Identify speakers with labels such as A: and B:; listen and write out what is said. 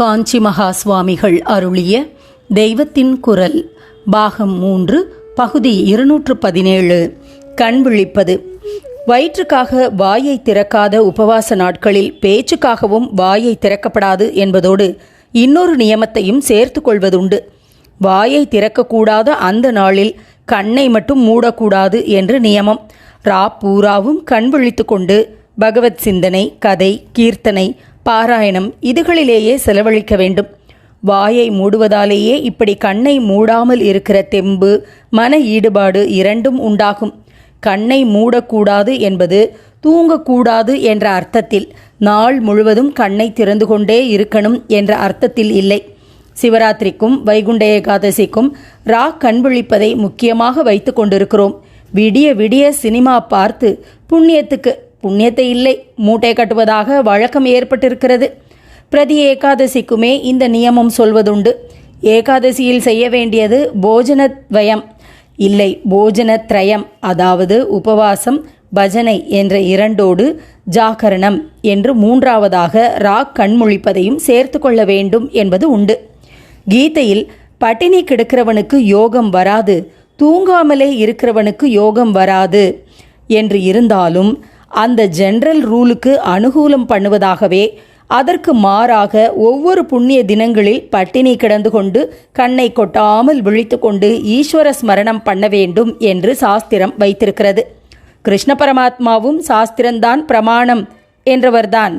A: காஞ்சி மகா சுவாமிகள் அருளிய தெய்வத்தின் குரல் பாகம் மூன்று பகுதி இருநூற்று பதினேழு. கண் விழிப்பது வயிற்றுக்காக வாயை திறக்காத உபவாச நாட்களில் பேச்சுக்காகவும் வாயை திறக்கப்படாது என்பதோடு இன்னொரு நியமத்தையும் சேர்த்து கொள்வதுண்டு. வாயை திறக்கக்கூடாத அந்த நாளில் கண்ணை மட்டும் மூடக்கூடாது என்று நியமம். ரா பூராவும் கண் விழித்து கொண்டு பகவத் சிந்தனை கதை கீர்த்தனை பாராயணம் இதுகளிலேயே செலவழிக்க வேண்டும். வாயை மூடுவதாலேயே இப்படி கண்ணை மூடாமல் இருக்கிற தெம்பு மன ஈடுபாடு இரண்டும் உண்டாகும். கண்ணை மூடக்கூடாது என்பது தூங்கக்கூடாது என்ற அர்த்தத்தில் நாள் முழுவதும் கண்ணை திறந்து கொண்டே இருக்கணும் என்ற அர்த்தத்தில் இல்லை. சிவராத்திரிக்கும் வைகுண்ட ஏகாதசிக்கும் ரா கண்விழிப்பதை முக்கியமாக வைத்து கொண்டிருக்கிறோம். விடிய விடிய சினிமா பார்த்து புண்ணியத்துக்கு புண்ணியத்தை இல்லை மூட்டை கட்டுவதாக வழக்கம் ஏற்பட்டிருக்கிறது. பிரதி ஏகாதசிக்குமே இந்த நியமம் சொல்வதுண்டு. ஏகாதசியில் செய்ய வேண்டியது போஜனத்வயம். இல்லை போஜனத்ரயம் அதாவது உபவாசம் பஜனை என்ற இரண்டோடு ஜாகரணம் என்று மூன்றாவதாக ராக் கண்முழிப்பதையும் சேர்த்து கொள்ள வேண்டும் என்பது உண்டு. கீதையில் பட்டினி கிடக்கிறவனுக்கு யோகம் வராது தூங்காமலே இருக்கிறவனுக்கு யோகம் வராது என்று இருந்தாலும் அந்த ஜெனரல் ரூலுக்கு அனுகூலம் பண்ணுவதாகவே அதற்கு மாறாக ஒவ்வொரு புண்ணிய தினங்களில் பட்டினி கிடந்து கொண்டு கண்ணை கொட்டாமல் விழித்து கொண்டு ஈஸ்வர ஸ்மரணம் பண்ண வேண்டும் என்று சாஸ்திரம் வைத்திருக்கிறது. கிருஷ்ண பரமாத்மாவும் சாஸ்திரம்தான் பிரமாணம் என்றவர்தான்.